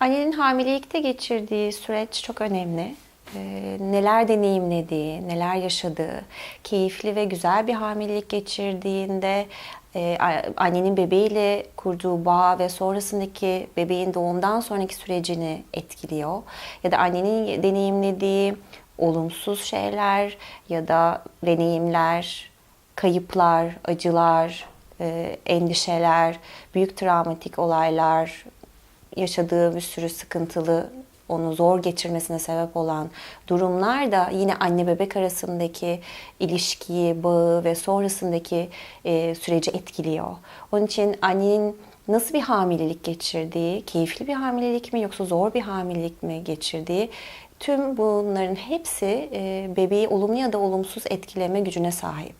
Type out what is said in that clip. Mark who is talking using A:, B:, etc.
A: Annenin hamilelikte geçirdiği süreç çok önemli. Ee, neler deneyimlediği, neler yaşadığı, keyifli ve güzel bir hamilelik geçirdiğinde e, annenin bebeğiyle kurduğu bağ ve sonrasındaki bebeğin doğumdan sonraki sürecini etkiliyor. Ya da annenin deneyimlediği olumsuz şeyler ya da deneyimler, kayıplar, acılar, e, endişeler, büyük travmatik olaylar, yaşadığı bir sürü sıkıntılı, onu zor geçirmesine sebep olan durumlar da yine anne bebek arasındaki ilişkiyi, bağı ve sonrasındaki e, süreci etkiliyor. Onun için annenin nasıl bir hamilelik geçirdiği, keyifli bir hamilelik mi yoksa zor bir hamilelik mi geçirdiği tüm bunların hepsi bebeği olumlu ya da olumsuz etkileme gücüne sahip.